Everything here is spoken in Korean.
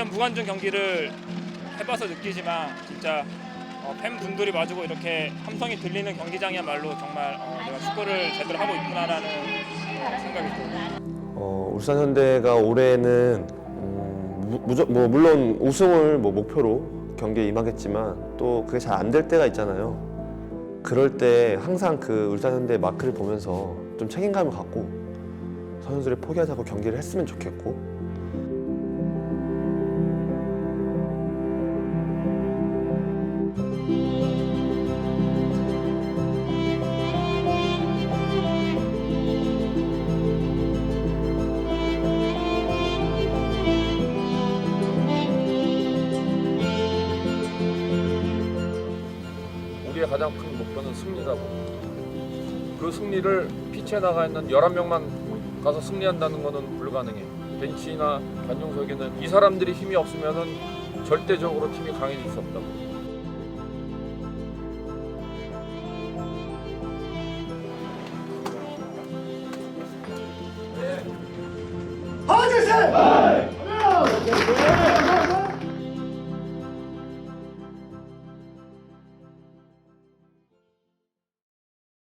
작년 무관중 경기를 해봐서 느끼지만 진짜 어, 팬분들이 마주고 이렇게 함성이 들리는 경기장이야말로 정말 어, 내가 축구를 제대로 하고 있구나라는 어, 생각이 들어요. 어, 울산 현대가 올해는 음, 무, 뭐 물론 우승을 뭐 목표로 경기에 임하겠지만 또 그게 잘 안 될 때가 있잖아요. 그럴 때 항상 그 울산 현대 마크를 보면서 좀 책임감을 갖고 선수들이 포기하지 않고 경기를 했으면 좋겠고 우리의 가장 큰 목표는 승리라고. 그 승리를 피치에 나가 있는 11명만 가서 승리한다는 것은 불가능해. 벤치나 관중석에는 이 사람들이 힘이 없으면은 절대적으로 팀이 강해질 수 없다고. 하나 둘 셋!